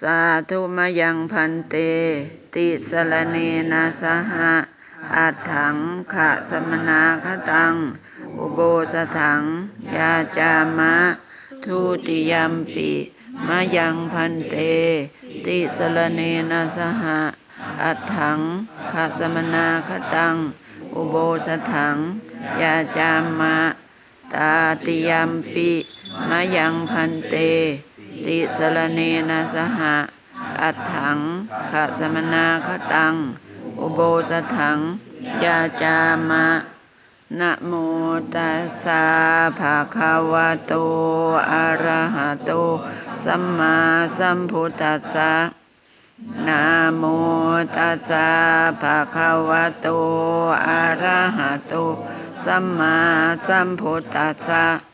สาธุมยังพันเต ติสรณเนนะสหะอัตถังขะสมนาคตัง อุโบสถัง ยาจามะ ทุติยัมปิมะยังพันเต ติสรณเนนะสหะอัตถังขะสมนาคตัง อุโบสถัง ยาจามะ ตาติยัมปิมะยังพันเต ติสรณเนนะสหะอัตถังขะสมนาคตัง อุโบสถังยาจามะนะโมตัสสะภะคะวะโตอะระหะโต สัมมาสัมพุทธัสสะนะโมตัสสะภะคะวะโตอะระหะโต สัมมาสัมพุทธัสสะ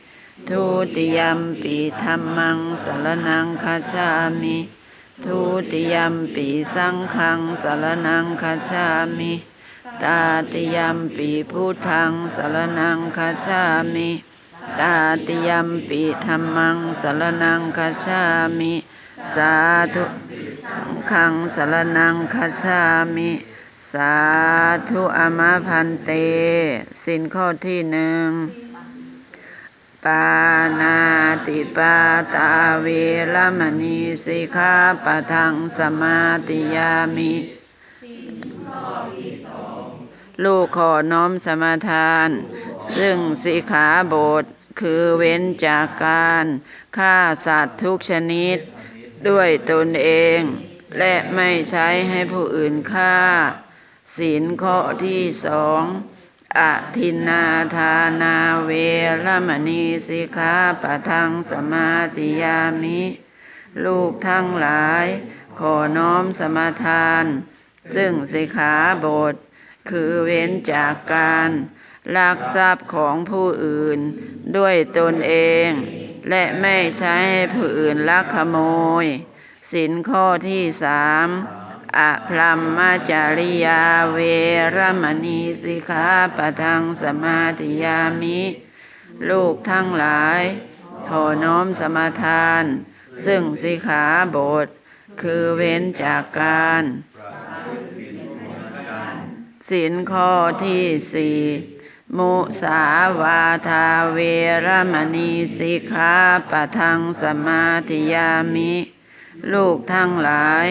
ทุติยัมปีธัมมังสรนังคัจฉามิทุติยัมปีสังฆังสรนังคัจฉามิตาติยัมปีพุทธังสรนังคัจฉามิตาติยัมปิธรรมังสรนังคัจฉามิสาธุสังฆังสรนังคัจฉามิสาธุอามะพันเต สินข้อที่หนึ่ง ปานาติปาตาเวรมณีสิกขาปะทังสมาติยามิลูกขอน้อมสมาทาน ซึ่งสิกขาบทคือเว้นจากการฆ่าสัตว์ทุกชนิด ด้วยตนเอง และไม่ใช้ให้ผู้อื่นฆ่า ศีลข้อที่สอง อทินนาทานาเวรมณีสิกขาปะทังสมาติยามิ ลูกทั้งหลาย ขอน้อมสมาทาน ซึ่งสิกขาบท คือเว้นจากการลักทรัพย์ของผู้อื่น ด้วยตนเอง และไม่ใช้ให้ผู้อื่นลักขโมย สินข้อที่สาม อะพรัมมาจาริยาเวรมณีสิกขาปะทังสมาธิยามิ ลูกทั้งหลายขอน้อมสมาทาน ซึ่งสิกขาบท คือเว้นจากการสินข้อที่สี่มุสาวาทาเวรมณีสิกขาปะทังสมาธิยามิ ลูกทั้งหลาย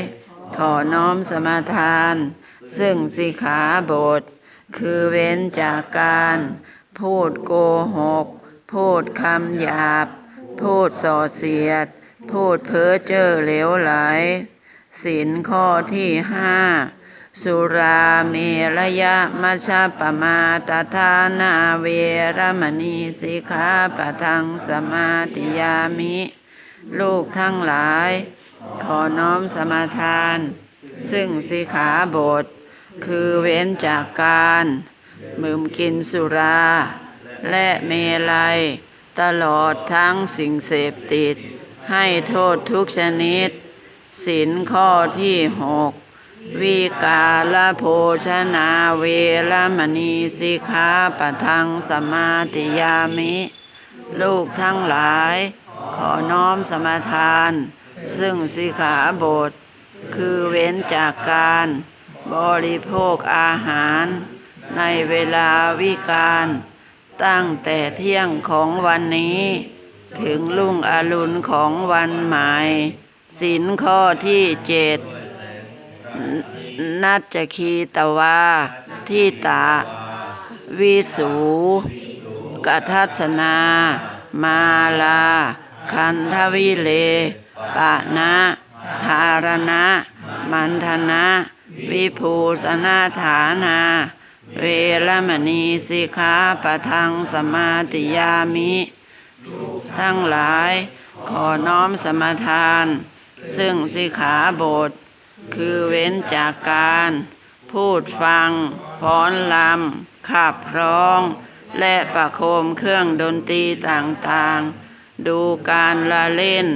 ขอน้อมสมาทาน ซึ่งสิกขาบท คือเว้นจากการ พูดโกหก พูดคำหยาบ พูดส่อเสียด พูดเพ้อเจ้อเหลวไหลสินข้อที่ห้าสุราเมรยะมัชฌปมาตทานาเวรมณีสิกขาปะทังสมาธิยามิ ลูกทั้งหลาย ขอน้อมสมาทาน ซึ่งสิกขาบท คือเว้นจากการมืมกินสุรา และเมลัย ตลอดทั้งสิ่งเสพติด ให้โทษทุกชนิดสินข้อที่หกวิกาลโภชนาเวรมณีสิกขาปะทังสมาธิยามิ ลูกทั้งหลาย อน้อมสมาทาน ซึ่งสิขาบท คือเว้นจากการบริโภคอาหาร ในเวลาวิการ ตั้งแต่เที่ยงของวันนี้ ถึงลุ่งอรุณของวันใหม่สินข้อที่เจ็ดนัจจคีตวาที่ตา วิสูกัทัศนา มาลา คันทวิเลปะนะธารณะ มันธนะ วิภูสนาฐานา เวรมณีสิกขาปะทังสมาติยามิ ทั้งหลายขอน้อมสมทาน ซึ่งสิกขาบท คือเว้นจากการ พูดฟังฟ้อนลำขับร้อง และประโคมเครื่องดนตรีต่างๆ ดูการละเล่น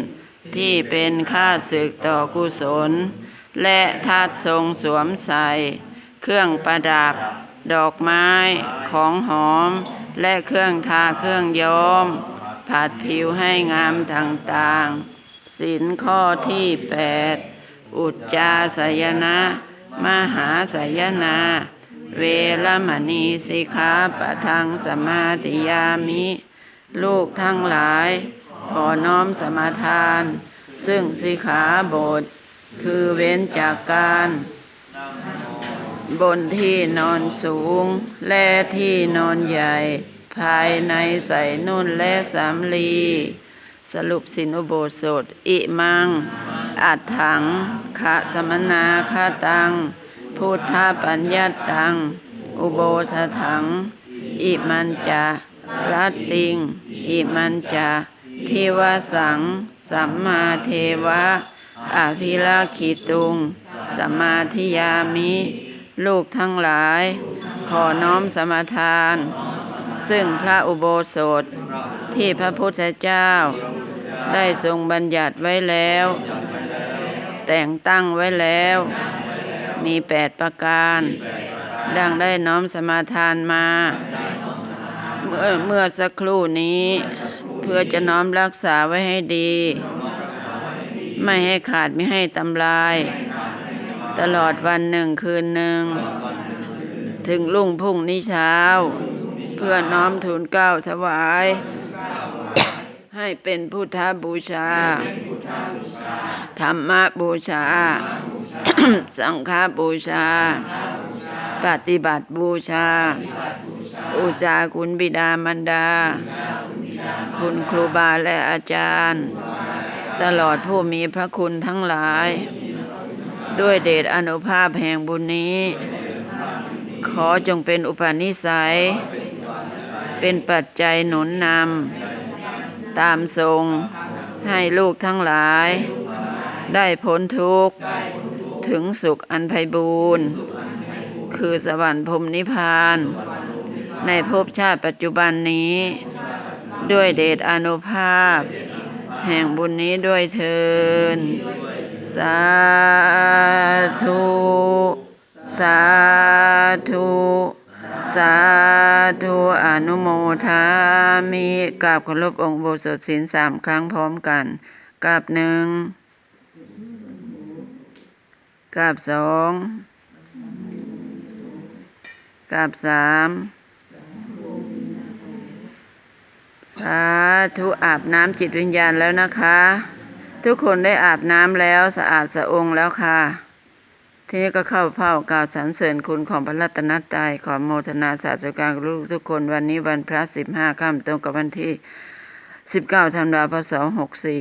ที่เป็นค่าศึกต่อกุศล และทัดทรงสวมใส่ เครื่องประดับ ดอกไม้ของหอม และเครื่องทาเครื่องย้อมผัดผิวให้งามต่างๆสินข้อที่แปดอุจจาสยนะ มหาสยนา เวรมณีสิกขาปะทังสมาธิยามิ ลูกทั้งหลาย ขอน้อมสมาทาน ซึ่งสิขาบท คือเว้นจากการ บนที่นอนสูง และที่นอนใหญ่ ภายในใส่นุ่นและสำลี สรุปสินอุโบสถ อิมัง อัดถังคะสมนาคาตัง พุทธปัญญาตัง อุโบสถัง อิมันจะ รัตติง อิมันจะทิวสัง สัมมาเทวะ อภิราคิตุงสมมาธิยามิ ลูกทั้งหลาย ขอน้อมสมาทาน ซึ่งพระอุโบสถที่พระพุทธเจ้า ได้ทรงบัญญัติไว้แล้ว แต่งตั้งไว้แล้ว มีแปดประการ ดังได้น้อมสมาทานมา มื่อเมื่อสักครู่นี้ เพื่อจะน้อมรักษาไว้ให้ดี ไม่ให้ขาดไม่ให้ตำลาย ตลอดวันหนึ่งคืนหนึ่ง ถึงรุ่งพุ่งนี้เช้า เพื่อน้อมทูลเก้าถวาย ให้เป็นพุทธบูชา ธรรมบูชา สังฆบูชา ปฏิบัติบูชา บูชาคุณบิดามารดา คุณครูบาและอาจารย์ ตลอดผู้มีพระคุณทั้งหลาย ด้วยเดชอนุภาพแห่งบุญนี้ ขอจงเป็นอุปนิสัย เป็นปัจจัยหนุนนำตามทรงให้ลูกทั้งหลาย ได้พ้นทุกข์ ถึงสุขอันไพบูรณ์ คือสวรรค์พรมนิพพาน ในภพชาติปัจจุบันนี้ ด้วยเดชอนุภาพ แห่งบุญนี้ด้วยเทิน สาธุ สาธุ สาธุอนุโมทามิกราบเคารพองค์โบสถศีลสามครั้งพร้อมกันกราบหนึ่งกราบสองกราบสาม สาธุอาบน้ำจิตวิญญาณแล้วนะคะ ทุกคนได้อาบน้ำแล้วสะอาดสะองแล้วค่ะ ทีนี้ก็เข้าเฝ้ากล่าวสรรเสริญคุณของพระรัตนตรัยขอโมทนาสาธุการลูกทุกคนวันนี้วันพระสิบห้าค่ำตรงกับวันที่สิบเก้าธันวาคมพศหกสี่